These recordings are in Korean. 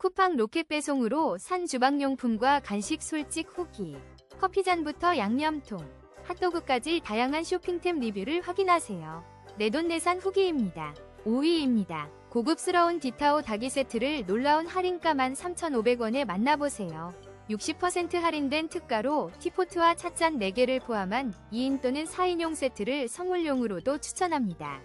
쿠팡 로켓 배송으로 산 주방용품과 간식 솔직 후기, 커피잔부터 양념통, 핫도그까지 다양한 쇼핑템 리뷰를 확인하세요. 내돈내산 후기입니다. 5위입니다. 고급스러운 디타오 닭이 세트를 놀라운 할인가 13,500원에 만나보세요. 60% 할인된 특가로 티포트와 찻잔 4개를 포함한 2인 또는 4인용 세트를 선물용으로도 추천합니다.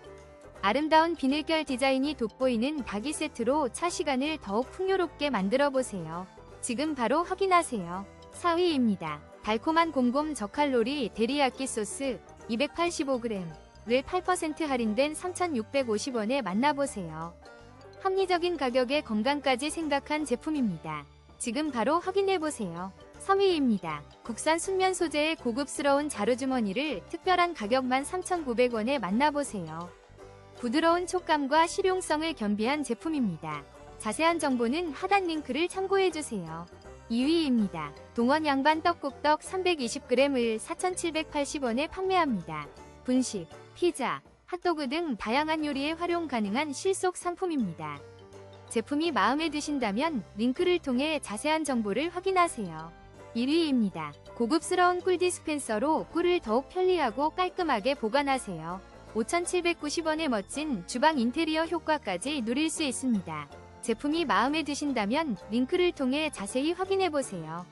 아름다운 비늘결 디자인이 돋보이는 닭이 세트로 차 시간을 더욱 풍요롭게 만들어 보세요. 지금 바로 확인하세요. 4위입니다. 달콤한 곰곰 저칼로리 데리야끼 소스 285g을 8% 할인된 3,650원에 만나보세요. 합리적인 가격에 건강까지 생각한 제품입니다. 지금 바로 확인해보세요. 3위입니다. 국산 순면 소재의 고급스러운 자루주머니를 특별한 가격만 3,900원에 만나보세요. 부드러운 촉감과 실용성을 겸비한 제품입니다. 자세한 정보는 하단 링크를 참고해주세요. 2위입니다. 동원 양반 떡국떡 320g을 4,780원에 판매합니다. 분식, 피자, 핫도그 등 다양한 요리에 활용 가능한 실속 상품입니다. 제품이 마음에 드신다면 링크를 통해 자세한 정보를 확인하세요. 1위입니다. 고급스러운 꿀 디스펜서로 꿀을 더욱 편리하고 깔끔하게 보관하세요. 5,790원의 멋진 주방 인테리어 효과까지 누릴 수 있습니다. 제품이 마음에 드신다면 링크를 통해 자세히 확인해보세요.